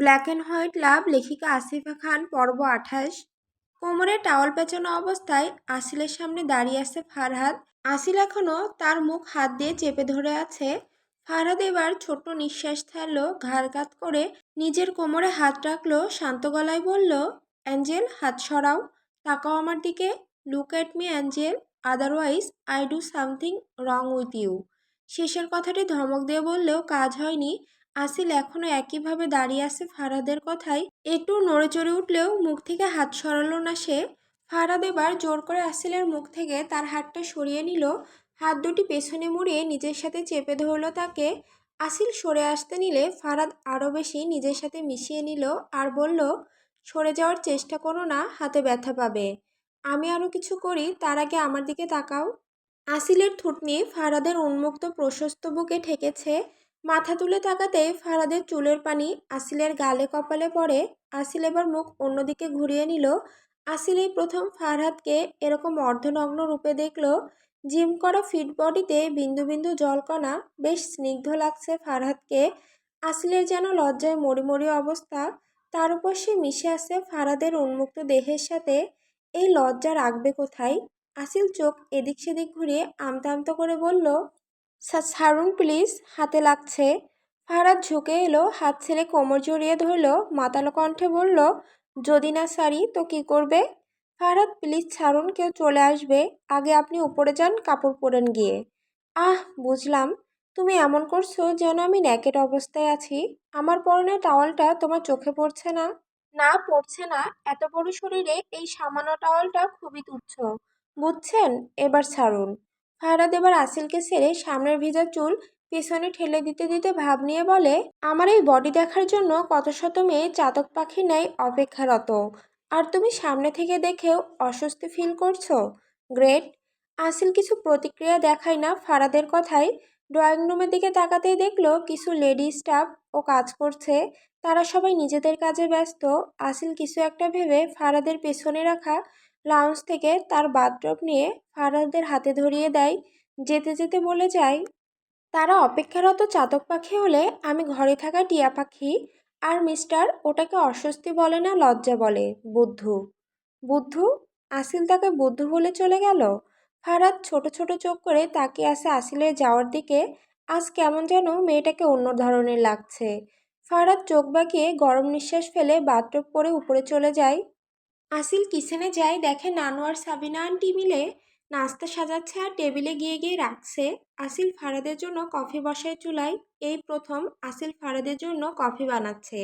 Black and white লাভ লেখিকা আসিফা খান, পর্ব আঠাশ। কোমরে টাওয়াল পেঁচানো অবস্থায় আসিলের সামনে দাঁড়িয়ে আছে ফারহাদ। আসিল এখনও তার মুখ হাত দিয়ে চেপে ধরে আছে। ফারহাদ এবার ছোট্ট নিঃশ্বাস ছাড়লো ঘাড় কাত করে নিজের কোমরে হাত রাখল, শান্ত গলায় বলল, অ্যাঞ্জেল, হাত সরাও। তাকাও আমার দিকে। Look at me angel. Otherwise I do something wrong with you শেষের কথাটি ধমক দিয়ে বললেও কাজ হয়নি। আসিল এখনও একইভাবে দাঁড়িয়ে আছে ফারাদের কথায়। একটু নড়ে চড়ে উঠলেও মুখ থেকে হাত সরালো না সে। ফারাদ এবার জোর করে আসিলের মুখ থেকে তার হাতটা সরিয়ে নিল। হাত দুটি পেছনে মুড়িয়ে নিজের সাথে চেপে ধরলো তাকে। আসিল সরে আসতে নিলে ফারাদ আরও বেশি নিজের সাথে মিশিয়ে নিল আর বলল, সরে যাওয়ার চেষ্টা করো না, হাতে ব্যথা পাবে। আমি আরও কিছু করি, তার আগে আমার দিকে তাকাও। আসিলের থুটনি ফারাদের উন্মুক্ত প্রশস্ত বুকে ঠেকেছে। মাথা তুলে তাকাতে ফারাদের চুলের পানি আসিলের গালে কপালে পড়ে। আসিল এবার মুখ অন্যদিকে ঘুরিয়ে নিল। আসিল এই প্রথম ফারহাদকে এরকম অর্ধনগ্ন রূপে দেখল, জিম করা ফিট বডিতে বিন্দু বিন্দু জলকণা। বেশ স্নিগ্ধ লাগছে ফারহাদকে। আসিলের যেন লজ্জায় মরিমরি অবস্থা। তার উপর সে মিশে আছে ফারাদের উন্মুক্ত দেহের সাথে। এই লজ্জা রাখবে কোথায়? আসিল চোখ এদিক সেদিক ঘুরিয়ে আমতা আমতা করে বলল ছাড়ুন প্লিজ, হাতে লাগছে। ফারাদ ঝুঁকে এলো, হাত ছেড়ে কোমর জড়িয়ে ধরলো, মাতালো কণ্ঠে বলল, যদি না সারি, তো কি করবে? ফারাদ, প্লিজ ছাড়ুন, কেউ চলে আসবে। আগে আপনি উপরে যান, কাপড় পরেন গিয়ে। আহ, বুঝলাম। তুমি এমন করছ যেন আমি ন্যাকেট অবস্থায় আছি। আমার পরনে টাওয়ালটা তোমার চোখে পড়ছে না? না, পড়ছে না। এত বড় শরীরে এই সামান্য টাওয়ালটা খুবই তুচ্ছ। বুঝছেন? এবার ছাড়ুন। ফারাদ এবার আসিলকে ছেড়ে সামনের ভিজা চুল পেছনে ঠেলে দিতে দিতে ভাব নিয়ে বলে, আমার এই বডি দেখার জন্য কত শত মেয়ে চাতক পাখি নেয় অপেক্ষারত। আর তুমি সামনে থেকে দেখেও অস্বস্তি ফিল করছ? গ্রেট আসিল কিছু প্রতিক্রিয়া দেখায় না ফারাদের কথায়। ড্রয়িং রুমের দিকে তাকাতেই দেখল কিছু লেডি স্টাফ ও কাজ করছে। তারা সবাই নিজেদের কাজে ব্যস্ত। আসিল কিছু একটা ভেবে ফারাদের পেছনে রাখা লাউঞ্জ থেকে তার বাথটব নিয়ে ফারাদের হাতে ধরিয়ে দেয়। যেতে যেতে বলে যায়, তারা অপেক্ষারত চাতক পাখি হলে আমি ঘরে থাকা টিয়া পাখি আর মিস্টার ওটাকে অস্বস্তি বলে না লজ্জা বলে, বুদ্ধু। বুদ্ধু? আসিল তাকে বুদ্ধু বলে চলে গেল? ফারাদ ছোট ছোট চোখ করে তাকিয়ে আসে আসিলের যাওয়ার দিকে। আজ কেমন যেন মেয়েটাকে অন্য ধরনের লাগছে। ফারাদ চোখ বাঁকিয়ে গরম নিঃশ্বাস ফেলে বাথটব পরে উপরে চলে যায়। আসিল কিচেনে যায় দেখে নানু আর সাবিনা আন্টি মিলে নাস্তা সাজাচ্ছে আর টেবিলে গিয়ে গিয়ে রাখছে। আসিল ফারাদের জন্য কফি বসায় চুলায়। এই প্রথম আসিল ফারাদের জন্য কফি বানাচ্ছে।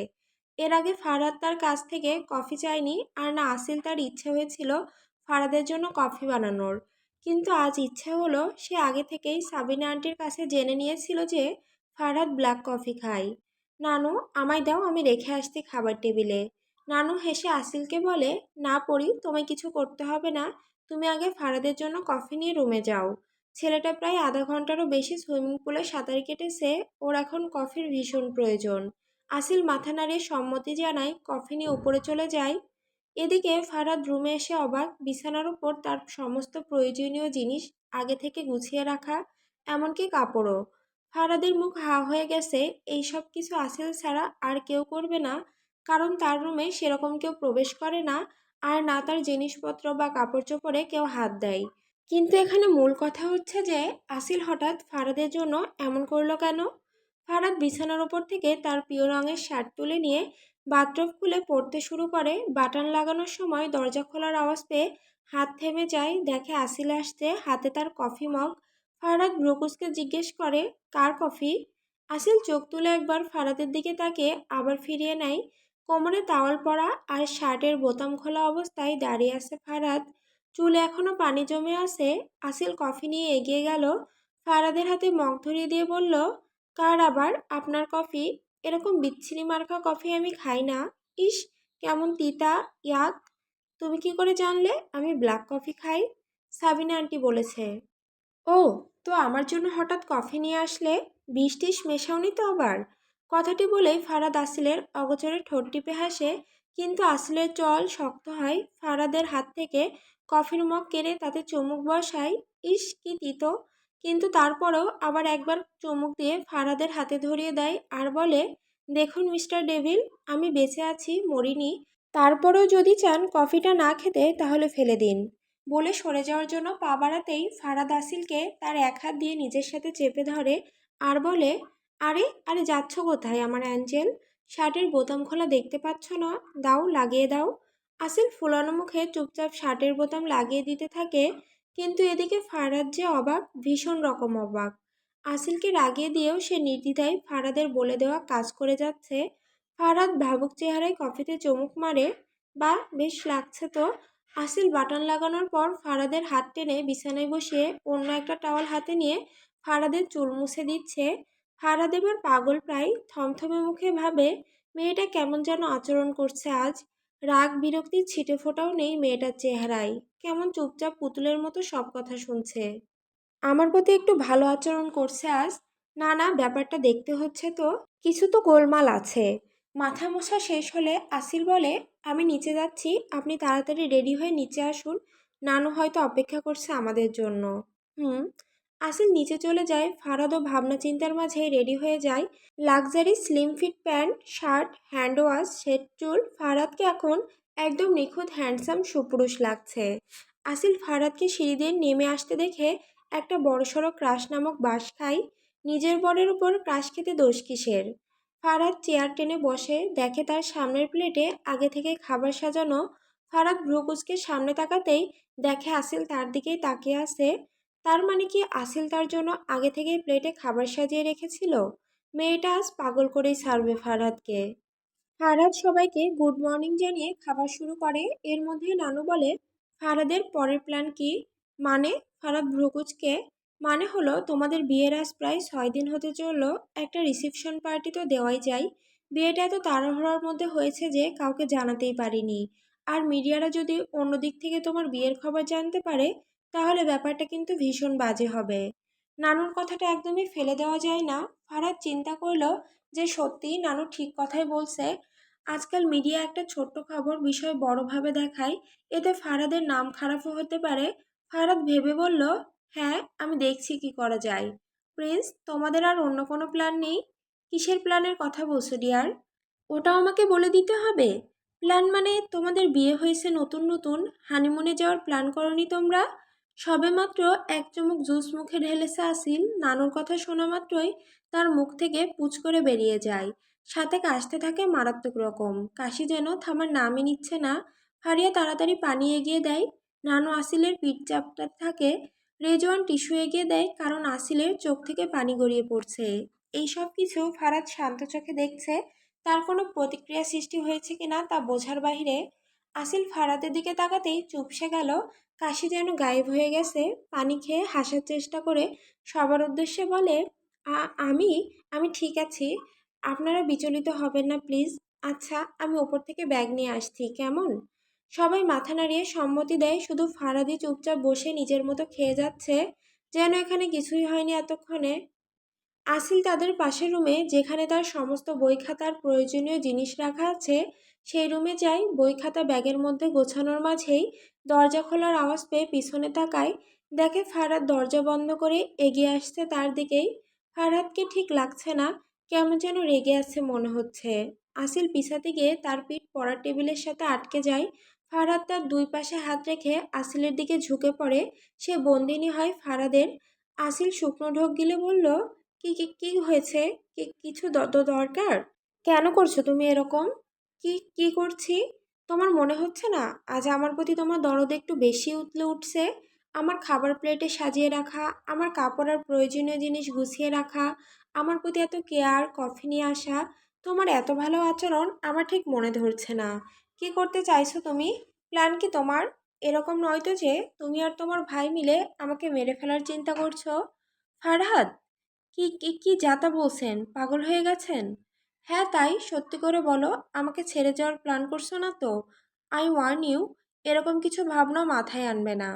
এর আগে ফারাদ তার কাছ থেকে কফি চায়নি আর না আসিল তার ইচ্ছে হয়েছিল ফারাদের জন্য কফি বানানোর। কিন্তু আজ ইচ্ছে হলো সে আগে থেকেই সাবিনা আন্টির কাছে জেনে নিয়েছিল যে ফারাদ ব্ল্যাক কফি খায়। নানু, আমায় দাও, আমি রেখে আসছি খাবার টেবিলে। নানু হেসে আসিলকে বলে, না পড়ি তোমায় কিছু করতে হবে না। তুমি আগে ফারাদের জন্য কফি নিয়ে রুমে যাও। ছেলেটা প্রায় আধা ঘন্টারও বেশি সুইমিং পুলে সাঁতার কেটেছে। ওর এখন কফির ভীষণ প্রয়োজন। আসিল মাথা নাড়িয়ে সম্মতি জানায়, কফি নিয়ে উপরে চলে যায় এদিকে ফারাদ রুমে এসে অবাক, বিছানার উপর তার সমস্ত প্রয়োজনীয় জিনিস আগে থেকে গুছিয়ে রাখা, এমনকি কাপড়ও। ফারাদের মুখ হা হয়ে গেছে এই সব কিছু আসিল ছাড়া আর কেউ করবে না। কারণ তার রুমে সেরকম কেউ প্রবেশ করে না আর না তার জিনিসপত্র বা কাপড় চোপড়ে কেউ হাত দেয়। কিন্তু এখানে মূল কথা হচ্ছে যে, আসিল হঠাৎ ফারাদের জন্য এমন করল কেন? ফারাদ বিছানার ওপর থেকে তার প্রিয় রঙের শার্ট তুলে নিয়ে বাথরুম খুলে পড়তে শুরু করে। বাটন লাগানোর সময় দরজা খোলার আওয়াজ পেয়ে হাত থেমে যায়। দেখে আসিল আসছে হাতে তার কফি মগ। ফারাদ ব্রুকুসকে জিজ্ঞেস করে, কার কফি? আসিল চোখ তুলে একবার ফারাদের দিকে তাকে আবার ফিরিয়ে নেয়। কোমরে তাওয়াল পরা আর শার্টের বোতাম খোলা অবস্থায় দাঁড়িয়ে আছে ফারাদ। চুলে এখনও পানি জমে আছে। আসিল কফি নিয়ে এগিয়ে গেল। ফারাদের হাতে মগ ধরিয়ে দিয়ে বলল, কার আবার? আপনার কফি? এরকম বিচ্ছিরি মার্কা কফি আমি খাই না। ইস, কেমন তিতা, ইয়াক। তুমি কি করে জানলে? আমি ব্ল্যাক কফি খাই। সাবিনা আন্টি বলেছে। ও, তো আমার জন্য হঠাৎ কফি নিয়ে আসলে? বিষ টিস মেশাওনি তো আবার? কথাটি বলেই ফারাদ আসিলের অগোচরে ঠোঁট টিপে হাসে, কিন্তু আসিলের চল শক্ত হয়। ফারাদের হাত থেকে কফির মগ কেড়ে তাতে চুমুক বসায়। ইস, কি তিতো। কিন্তু তারপরেও আবার একবার চুমুক দিয়ে ফারাদের হাতে ধরিয়ে দেয় আর বলে, দেখুন মিস্টার ডেভিল, আমি বেঁচে আছি, মরিনি। তারপরেও যদি চান কফিটা না খেতে, তাহলে ফেলে দিন। বলে সরে যাওয়ার জন্য পা বাড়াতেই ফারাদ আসিলকে তার এক হাত দিয়ে নিজের সাথে চেপে ধরে আর বলে আরে আরে যাচ্ছ কোথায় আমার অ্যাঞ্জেল? শার্টের বোতাম খোলা দেখতে পাচ্ছ না? দাও, লাগিয়ে দাও। আসিল ফুলানো মুখে চুপচাপ শার্টের বোতাম লাগিয়ে দিতে থাকে, কিন্তু এদিকে ফারাদ যে অবাক, ভীষণ রকম অবাক। আসিলকে রাগিয়ে দিয়েও সে নির্দ্বিধায় ফারাদের বলে দেওয়া কাজ করে যাচ্ছে। ফারাদ ভাবুক চেহারায় কফিতে চমুক মারে, বা, বেশ লাগছে তো। আসিল বাটন লাগানোর পর ফারাদের হাত টেনে বিছানায় বসিয়ে অন্য একটা টাওয়াল হাতে নিয়ে ফারাদের চুল মুছে দিচ্ছে। ফারাদ এবার পাগল প্রায় থমথমে মুখে ভাবে, মেয়েটা কেমন যেন আচরণ করছে আজ? রাগ বিরক্তির ছিটে ফোটাও নেই মেয়েটার চেহারায়। কেমন চুপচাপ পুতুলের মতো সব কথা শুনছে। আমার প্রতি একটু ভালো আচরণ করছে আজ? না না, ব্যাপারটা দেখতে হচ্ছে তো। কিছু তো গোলমাল আছে। মাথা মোছা শেষ হলে আসিল বলে, আমি নিচে যাচ্ছি, আপনি তাড়াতাড়ি রেডি হয়ে নিচে আসুন। নানু হয়তো অপেক্ষা করছে আমাদের জন্য। হুম আসিল নিচে চলে যায় ফারাদও ভাবনা চিন্তার মাঝে রেডি হয়ে যায় luxury slim fit pant shirt hand wash set চুল। ফারাদকে এখন একদম নিখুঁত হ্যান্ডসাম সুপুরুষ লাগছে। আসিল ফারাদকে সিঁড়ি দিয়ে নেমে আসতে দেখে একটা বড়সড় ক্রাশ নামক বাস খাই। নিজের বরের উপর ক্রাশ খেতে দোষ কিসের? ফারাদ চেয়ার টেনে বসে, দেখে তার সামনের প্লেটে আগে থেকে খাবার সাজানো। ফারাদ ভ্রুকুচকে সামনে তাকাতেই দেখে আসিল তার দিকেই তাকিয়ে আছে। তার মানে কি আসিল তার জন্য আগে থেকেই প্লেটে খাবার সাজিয়ে রেখেছিল? মেয়েটা আজ পাগল করেই ছাড়বে ফারাদকে ফারাদ সবাইকে গুড মর্নিং জানিয়ে খাবার শুরু করে। এর মধ্যে নানু বলে ফারাদের পরের প্ল্যান কি? মানে ফারাদ ভ্রুকুচকে মানে হলো তোমাদের বিয়ের আজ প্রায় ছয় দিন হতে চলল। একটা রিসেপশন পার্টি তো দেওয়াই যায়। বিয়েটা এত তাড়াহুড়োর মধ্যে হয়েছে যে কাউকে জানাতেই পারিনি। আর মিডিয়ারা যদি অন্য দিক থেকে তোমার বিয়ের খবর জানতে পারে তাহলে ব্যাপারটা কিন্তু ভীষণ বাজে হবে। নানুর কথাটা একদমই ফেলে দেওয়া যায় না। ফারাদ চিন্তা করল যে সত্যি নানু ঠিক কথাই বলছে। আজকাল মিডিয়া একটা ছোট্ট খবর বিষয় বড়ভাবে দেখায়। এতে ফারাদের নাম খারাপও হতে পারে। ফারাদ ভেবে বলল হ্যাঁ আমি দেখছি কি করা যায়। প্রিন্স, তোমাদের আর অন্য কোনো প্ল্যান নেই? কিসের প্ল্যানের কথা বলছো, ডিয়ার? ওটাও আমাকে বলে দিতে হবে? প্ল্যান মানে তোমাদের বিয়ে হয়েছে নতুন নতুন, হানিমুনে যাওয়ার প্ল্যান করনি তোমরা? সবেমাত্র এক চুমুক জুস মুখে ঢেলেছে আসিল, নানুর কথা শোনা মাত্রই তার মুখ থেকে পুচ করে বেরিয়ে যায়। সাথে কাশতে থাকে মারাত্মক রকম। কাশি যেন থামার নামই নিচ্ছে না। ফারিয়া তাড়াতাড়ি পানি এগিয়ে দেয়। নানু আসিলের পিঠ চাপটা থাকে। রেজওয়ান টিস্যু এগিয়ে দেয়, কারণ আসিলের চোখ থেকে পানি গড়িয়ে পড়ছে। এই সব কিছু ফারাদ শান্ত চোখে দেখছে। তার কোনো প্রতিক্রিয়া সৃষ্টি হয়েছে কিনা তা বোঝার বাহিরে আসিল ফারাদের দিকে তাকাতেই চুপসে গেল। কাশি যেন গায়েব হয়ে গেছে। পানি খেয়ে হাসার চেষ্টা করে সবার উদ্দেশ্যে বলে আমি আমি ঠিক আছি। আপনারা বিচলিত হবেন না, প্লিজ। আচ্ছা আমি ওপর থেকে ব্যাগ নিয়ে আসছি, কেমন? সবাই মাথা নাড়িয়ে সম্মতি দেয়, শুধু ফারাদি চুপচাপ বসে নিজের মতো খেয়ে যাচ্ছে। যেন এখানে কিছুই হয়নি এতক্ষণে। আসিল তাদের পাশের রুমে, যেখানে তার সমস্ত বই খাতার প্রয়োজনীয় জিনিস রাখা আছে, সেই রুমে যাই। বই খাতা ব্যাগের মধ্যে গোছানোর মাঝেই দরজা খোলার আওয়াজ পেয়ে পিছনে তাকায় দেখে ফারাদ দরজা বন্ধ করে এগিয়ে আসছে তার দিকেই। ফারহাদকে ঠিক লাগছে না, কেমন যেন রেগে আছে মনে হচ্ছে। আসিল পিছাতে গিয়ে তার পিঠ পড়ার টেবিলের সাথে আটকে যায়। ফারহাদ তার দুই পাশে হাত রেখে আসিলের দিকে ঝুঁকে পড়ে। সে বন্দিনী হয় ফারাদের। আসিল শুকনো ঢোক গিলে বলল কি কি কি হয়েছে? কি, কিছু দরকার? কেন করছ তুমি এরকম? কি কি করছি? তোমার মনে হচ্ছে না? আজ আমার প্রতি তোমার দরদ একটু বেশি উতলে উঠছে। আমার খাবার প্লেটে সাজিয়ে রাখা, আমার কাপড় আর প্রয়োজনীয় জিনিস গুছিয়ে রাখা, আমার প্রতি এত কেয়ার, কফি নিয়ে আসা, তোমার এত ভালো আচরণ আমার ঠিক মনে ধরছে না। কি করতে চাইছো তুমি? প্ল্যান কি তোমার? এরকম নয়তো যে, তুমি আর তোমার ভাই মিলে আমাকে মেরে ফেলার চিন্তা করছ? ফারহাদ কি কি যাতা বলছেন? পাগল হয়ে গেছেন? হ্যাঁ তাই। সত্যি করে বলো, আমাকে ছেড়ে যাওয়ার প্ল্যান করছ না তো? আই ওয়ান ইউ, এরকম কিছু ভাবনা মাথায় আনবে না।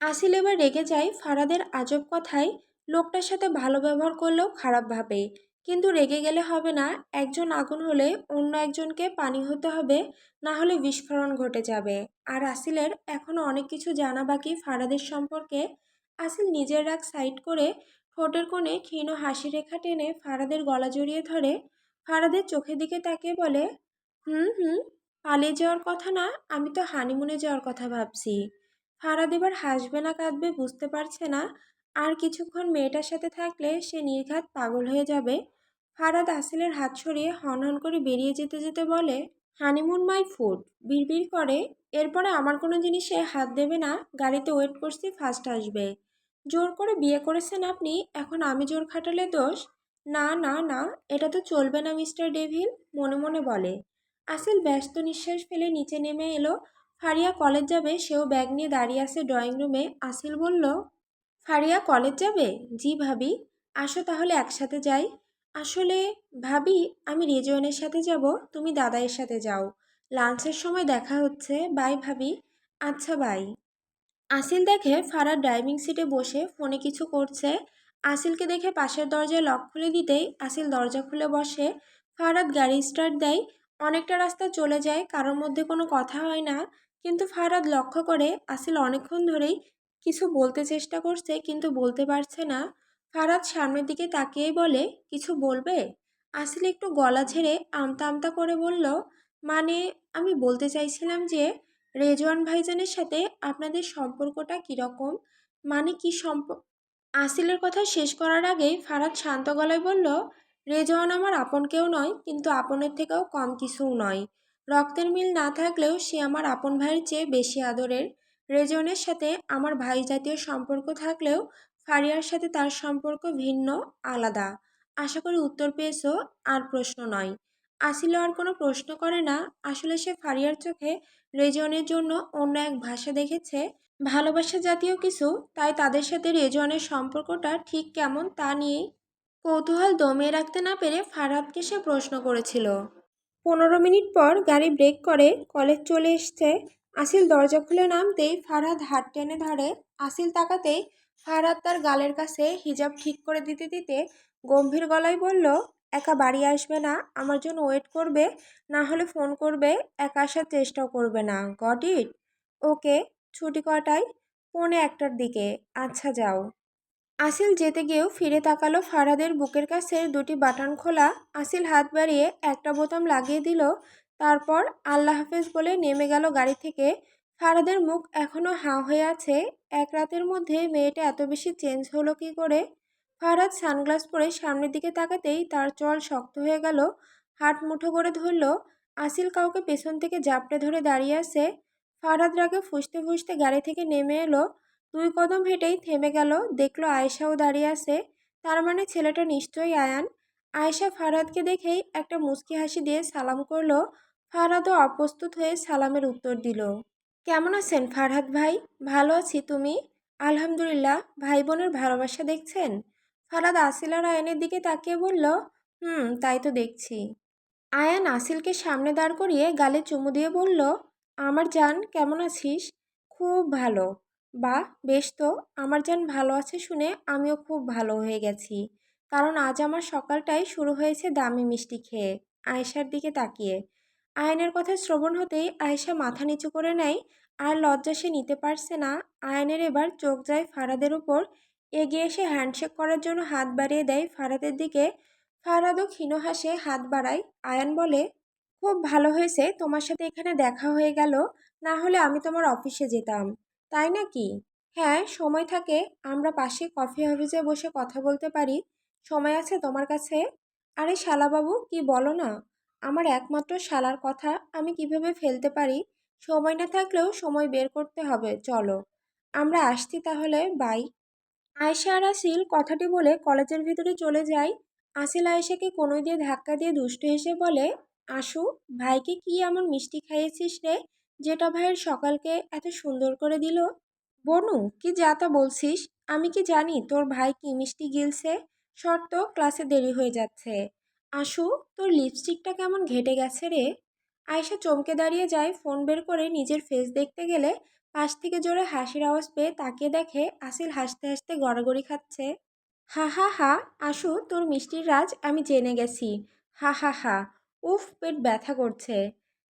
আসিল এবার রেগে যায় ফারাদের আজব কথায়, লোকটার সাথে ভালো ব্যবহার করলেও খারাপ ভাবে। কিন্তু রেগে গেলে হবে না, একজন আগুন হলে অন্য একজনকে পানি হতে হবে, না হলে বিস্ফোরণ ঘটে যাবে। আর আসিলের এখনও অনেক কিছু জানা বাকি ফারাদের সম্পর্কে। আসিল নিজের রাগ সাইড করে ঠোঁটের কোণে ক্ষীণ হাসি রেখা টেনে ফারাদের গলা জড়িয়ে ধরে। ফারাদের চোখের দিকে তাকিয়ে বলে, হুম হুম, পালিয়ে যাওয়ার কথা না, আমি তো হানিমুনে যাওয়ার কথা ভাবছি। ফারাদ এবার হাসবে না কাঁদবে, বুঝতে পারছে না। আর কিছুক্ষণ মেয়েটার সাথে থাকলে সে নির্ঘাত পাগল হয়ে যাবে। ফারাদ আসিলের হাত সরিয়ে হনহন করে বেরিয়ে যেতে যেতে বলে, হানিমুন মাই ফুড। বিড়বিড় করে, এরপরে আমার কোনো জিনিসে হাত দেবে না, গাড়িতে ওয়েট করছি ফার্স্ট আসবে। জোর করে বিয়ে করেছেন আপনি? এখন আমি জোর খাটালে দোষ? না না না, এটা তো চলবে না, মিস্টার ডেভিল, মনে মনে বলে। আসিল ব্যস্ত নিঃশ্বাস ফেলে নিচে নেমে এলো। ফারিয়া কলেজ যাবে, সেও ব্যাগ নিয়ে দাঁড়িয়ে আছে ড্রয়িং রুমে। আসিল বলল, ফারিয়া কলেজ যাবে? জি ভাবি। আসো তাহলে একসাথে যাই। আসলে ভাবি, আমি রেজওয়ানের সাথে যাব, তুমি দাদাইয়ের সাথে যাও। লাঞ্চের সময় দেখা হচ্ছে, বাই ভাবি। আচ্ছা বাই। আসিল দেখে ফারাদ ড্রাইভিং সিটে বসে ফোনে কিছু করছে। আসিলকে দেখে পাশের দরজায় লক খুলে দিতেই আসিল দরজা খুলে বসে। ফারাদ গাড়ি স্টার্ট দেয়। অনেকটা রাস্তা চলে যায়, কারোর মধ্যে কোনো কথা হয় না। কিন্তু ফারাদ লক্ষ্য করে আসিল অনেকক্ষণ ধরেই কিছু বলতে চেষ্টা করছে, কিন্তু বলতে পারছে না। ফারাদ সামনের দিকে তাকিয়েই বলে, কিছু বলবে? আসিল একটু গলা ঝেড়ে আমতা আমতা করে বলল মানে আমি বলতে চাইছিলাম যে রেজওয়ান ভাইজানের সাথে আপনাদের সম্পর্কটা কীরকম মানে কি সম্প, আসিলের কথা শেষ করার আগেই ফারাদ শান্ত গলায় বলল, রেজওয়ান আমার আপন কেউ নয়, কিন্তু আপনের থেকেও কম কিছুও নয়। রক্তের মিল না থাকলেও সে আমার আপন ভাইয়ের চেয়ে বেশি আদরের। রেজওয়ানের সাথে আমার ভাই জাতীয় সম্পর্ক থাকলেও ফারিয়ার সাথে তার সম্পর্ক ভিন্ন, আলাদা। আশা করি উত্তর পেয়েছ, আর প্রশ্ন নয়। আসিলও আর কোনো প্রশ্ন করে না। আসলে সে ফারিয়ার চোখে রেজওয়ানের জন্য অন্য এক ভাষা দেখেছে, ভালোবাসা জাতীয় কিছু, তাই তাদের সাথে রেজনের সম্পর্কটা ঠিক কেমন তা নিয়েই কৌতূহল দমিয়ে রাখতে না পেরে ফারহাদকে সে প্রশ্ন করেছিল। পনেরো মিনিট পর গাড়ি ব্রেক করে কলেজ চলে এসছে। আসিল দরজা খুলে নামতেই ফারহাদ হাত টেনে ধরে। আসিল তাকাতেই ফারহাদ তার গালের কাছে হিজাব ঠিক করে দিতে দিতে গম্ভীর গলায় বলল একা বাড়ি আসবে না, আমার জন্য ওয়েট করবে, না হলে ফোন করবে, একা আসার চেষ্টাও করবে না। গট ইট ওকে ছুটি কটায় পৌনে একটার দিকে। আচ্ছা যাও। আসিল যেতে গিয়েও ফিরে তাকালো ফারাদের বুকের কাছে দুটি বাটন খোলা। আসিল হাত বাড়িয়ে একটা বোতাম লাগিয়ে দিল, তারপর আল্লাহ হাফেজ বলে নেমে গেল গাড়ি থেকে। ফারাদের মুখ এখনও হাঁ হয়ে আছে। এক রাতের মধ্যে মেয়েটা এত বেশি চেঞ্জ হলো কি করে? ফারাদ সানগ্লাস পরে সামনের দিকে তাকাতেই তার চল শক্ত হয়ে গেল, হাত মুঠো করে ধরল, আসিল কাউকে পেছন থেকে জাপটে ধরে দাঁড়িয়ে আছে। ফারাদ রাগে ফুসতে ফুসতে গাড়ি থেকে নেমে এলো, দুই কদম হেঁটেই থেমে গেল, দেখল আয়েশাও দাঁড়িয়ে আছে। তার মানে ছেলেটা নিশ্চয়ই আয়ান। আয়েশা ফারহাদকে দেখেই একটা মুচকি হাসি দিয়ে সালাম করল। ফারহাদও অপ্রস্তুত হয়ে সালামের উত্তর দিল। কেমন আছেন ফারহাদ ভাই? ভালো আছি তুমি? আলহামদুলিল্লাহ ভাই বোনের ভালোবাসা দেখছেন? ফারহাদ আসিল আর আয়ানের দিকে তাকিয়ে বলল, হুম, তাই তো দেখছি। আয়ান আসিলকে সামনে দাঁড় করিয়ে গালে চুমু দিয়ে বলল, আমার জান, কেমন আছিস? খুব ভালো। বা, বেশ তো, আমার যান ভালো আছে শুনে আমিও খুব ভালো হয়ে গেছি। কারণ আজ আমার সকালটাই শুরু হয়েছে দামি মিষ্টি খেয়ে। আয়েশার দিকে তাকিয়ে। আয়নের কথা শ্রবণ হতেই আয়েশা মাথা নিচু করে নেয়, আর লজ্জা সে নিতে পারছে না। আয়নের এবার চোখ যায় ফারাদের উপর এগিয়ে এসে হ্যান্ডশেক করার জন্য হাত বাড়িয়ে দেয় ফারাদের দিকে। ফারাদও ক্ষীণ হাসে, হাত বাড়ায়। আয়ান বলে, খুব ভালো হয়েছে, তোমার সাথে এখানে দেখা হয়ে গেল। না হলে আমি তোমার অফিসে যেতাম। তাই নাকি? হ্যাঁ সময় থাকে। আমরা পাশে কফি হাউসে বসে কথা বলতে পারি। সময় আছে তোমার কাছে? আরে শালাবাবু, কি বলো না? আমার একমাত্র শালার কথা আমি কীভাবে ফেলতে পারি? সময় না থাকলেও সময় বের করতে হবে, চলো। আমরা আসছি তাহলে, বাই। আয়েশা আর আসিল কথাটি বলে কলেজের ভিতরে চলে যায়। আসিল আয়েশাকে কোনোই দিয়ে ধাক্কা দিয়ে দুষ্টু হেসে বলে আশু ভাইকে কি এমন মিষ্টি খাইয়েছিস রে, যেটা ভাইয়ের সকালকে এত সুন্দর করে দিল? বনু, কি যা তা বলছিস? আমি কি জানি তোর ভাই কি মিষ্টি গিলছে? শর্ত, ক্লাসে দেরি হয়ে যাচ্ছে। আশু তোর লিপস্টিকটা কেমন ঘেটে গেছে রে? আয়সা চমকে দাঁড়িয়ে যায়, ফোন বের করে নিজের ফেস দেখতে গেলে পাশ থেকে জোরে হাসির আওয়াজ পেয়ে তাকিয়ে দেখে আসিল হাসতে হাসতে গড়াগড়ি খাচ্ছে। হা হা হা, আশু, তোর মিষ্টির রাজ আমি জেনে গেছি। হা হা হা, উফ, পেট ব্যথা করছে।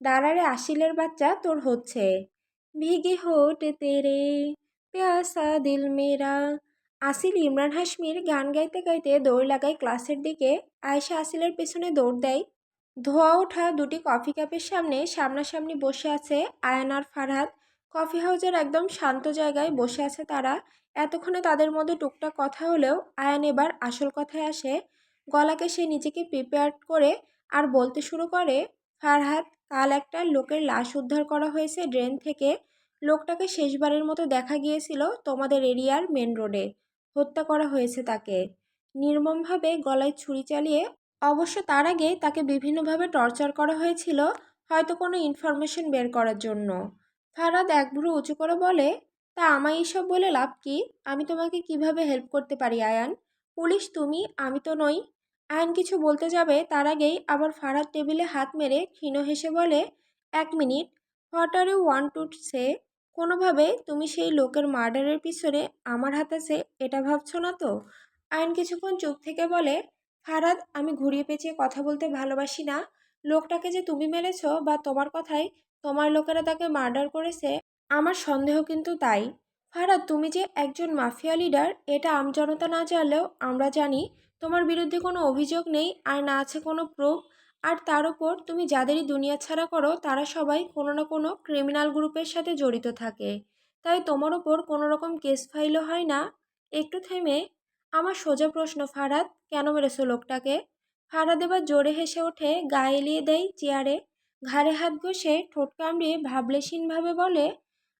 দাঁড়ারে আসিলের বাচ্চা, তোর হচ্ছে। ভিগে হোট তেরে, প্যাসা দিল মেরা। আসিল ইমরান হাশমির গান গাইতে গাইতে দৌড় লাগায় ক্লাসের দিকে। আয়েশা আসিলের পেছনে দৌড় দেয়। ধোয়া ওঠা দুটি কফি কাপের সামনে সামনাসামনি বসে আছে আয়ান আর ফারহাদ। কফি হাউজের একদম শান্ত জায়গায় বসে আছে তারা। এতক্ষণে তাদের মধ্যে টুকটাক কথা হলেও আয়ান এবার আসল কথায় আসে। গলাকে সে নিজেকে প্রিপেয়ার করে আর বলতে শুরু করে, ফারহাত, কাল একটা লোকের লাশ উদ্ধার করা হয়েছে ড্রেন থেকে। লোকটাকে শেষবারের মতো দেখা গিয়েছিল তোমাদের এরিয়ার মেন রোডে হত্যা করা হয়েছে তাকে। নির্মমভাবে গলায় ছুরি চালিয়ে, অবশ্য তার আগে তাকে বিভিন্নভাবে টর্চার করা হয়েছিল, হয়তো কোনো ইনফরমেশন বের করার জন্য। ফারাদ এক ভ্রু উঁচু করে বলে, তা আমায় এইসব বলে লাভ কি? আমি তোমাকে কীভাবে হেল্প করতে পারি, আয়ান? পুলিশ তুমি, আমি তো নই। আয়ান কিছু বলতে যাবে, তার আগেই আবার ফারাদ টেবিলে হাত মেরে ক্ষীণ হেসে বলে, এক minute, what one to say? কোনোভাবে তুমি সেই লোকের মার্ডারের পিছনে আমার হাত আছে এটা ভাবছ না তো? আয়ন কিছুক্ষণ চুপ থেকে বলে, ফারাদ, আমি ঘুরিয়ে পেঁচিয়ে কথা বলতে ভালোবাসি না। লোকটাকে যে তুমি মেরেছ বা তোমার কথাই তোমার লোকেরা তাকে মার্ডার করেছে, আমার সন্দেহ কিন্তু তাই। ফারাদ তুমি যে একজন মাফিয়া লিডার, এটা আমজনতা না জানলেও আমরা জানি তোমার বিরুদ্ধে কোনো অভিযোগ নেই আর না আছে কোনো প্রুফ। আর তার উপর তুমি যাদেরই দুনিয়া ছাড়া করো, তারা সবাই কোনো না কোনো ক্রিমিনাল গ্রুপের সাথে জড়িত থাকে। তাই তোমার ওপর কোনো রকম কেস ফাইলও হয় না। একটু থেমে। আমার সোজা প্রশ্ন ফারাদ কেন মেরেছো লোকটাকে? ফারাদ এবার জোরে হেসে ওঠে গায়ে এলিয়ে দেয় চেয়ারে। ঘাড়ে হাত ঘষে ঠোঁট কামড়িয়ে ভাবলেশীনভাবে বলে,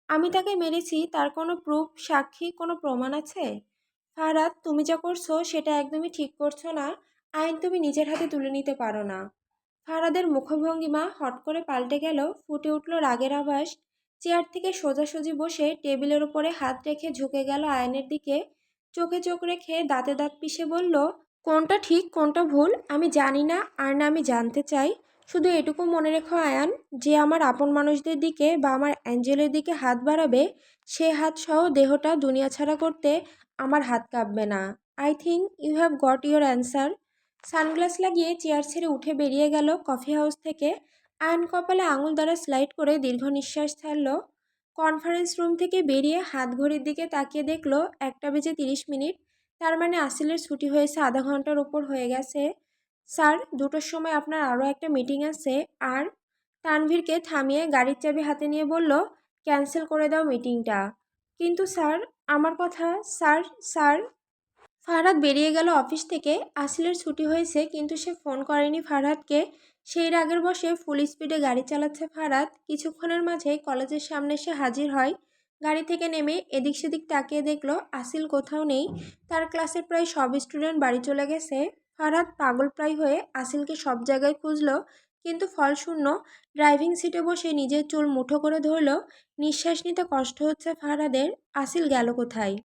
আমি তাকে মেরেছি, তার কোনো প্রুফ সাক্ষী, কোনো প্রমাণ আছে? ফারাদ, তুমি যা করছ সেটা একদমই ঠিক করছ না, আইন তুমি নিজের হাতে তুলে নিতে পারো না। ফারাদের মুখভঙ্গিমা হট করে পাল্টে গেল, ফুটে উঠল রাগের আভাস। চেয়ার থেকে সোজাসুজি বসে টেবিলের উপরে হাত রেখে ঝুঁকে গেল আয়নের দিকে। চোখে চোখ রেখে দাঁতে দাঁত পিষে বলল, কোনটা ঠিক, কোনটা ভুল, আমি জানি না, আর না আমি জানতে চাই। শুধু এটুকু মনে রেখো, আয়ান, যে আমার আপন মানুষদের দিকে বা আমার অ্যাঞ্জেলের দিকে হাত বাড়াবে, সে হাত সহ দেহটা দুনিয়া ছাড়া করতে আমার হাত কাঁপবে না। I think you have got your answer sunglass লাগিয়ে চেয়ার ছেড়ে উঠে বেরিয়ে গেল কফি হাউস থেকে। আয়ন কপালে আঙুল দ্বারা স্লাইড করে দীর্ঘ নিঃশ্বাস ছাড়ল। কনফারেন্স রুম থেকে বেরিয়ে হাত ঘড়ির দিকে তাকিয়ে দেখল, একটা বেজে তিরিশ মিনিট। তার মানে আসিলের ছুটি হয়েছে আধা ঘণ্টার উপর হয়ে গেছে। স্যার, দুটোর সময় আপনার আরও একটা মিটিং আছে। আর তানভীরকে থামিয়ে গাড়ির চাবি হাতে নিয়ে বলল, ক্যান্সেল করে দাও মিটিংটা। কিন্তু স্যার, আমার কথা, স্যার স্যার। ফারহাদ বেরিয়ে গেল অফিস থেকে। আসিলের ছুটি হয়েছে, কিন্তু সে ফোন করেনি ফারহাদকে সেই রাগের বসে ফুল স্পিডে গাড়ি চালাচ্ছে ফারহাদ কিছুক্ষণের মাঝে কলেজের সামনে সে হাজির হয়। গাড়ি থেকে নেমে এদিক সেদিক তাকিয়ে দেখল, আসিল কোথাও নেই। তার ক্লাসের প্রায় সব স্টুডেন্ট বাড়ি চলে গেছে। ফারহাদ পাগল প্রায় হয়ে আসিলকে সব জায়গায় খুঁজলো, কিন্তু ফলশূন্য ড্রাইভিং সিটে বসে নিজের চুল মুঠো করে ধরল। নিঃশ্বাস নিতে কষ্ট হচ্ছে ফারহাদের আসিল গেল কোথায়?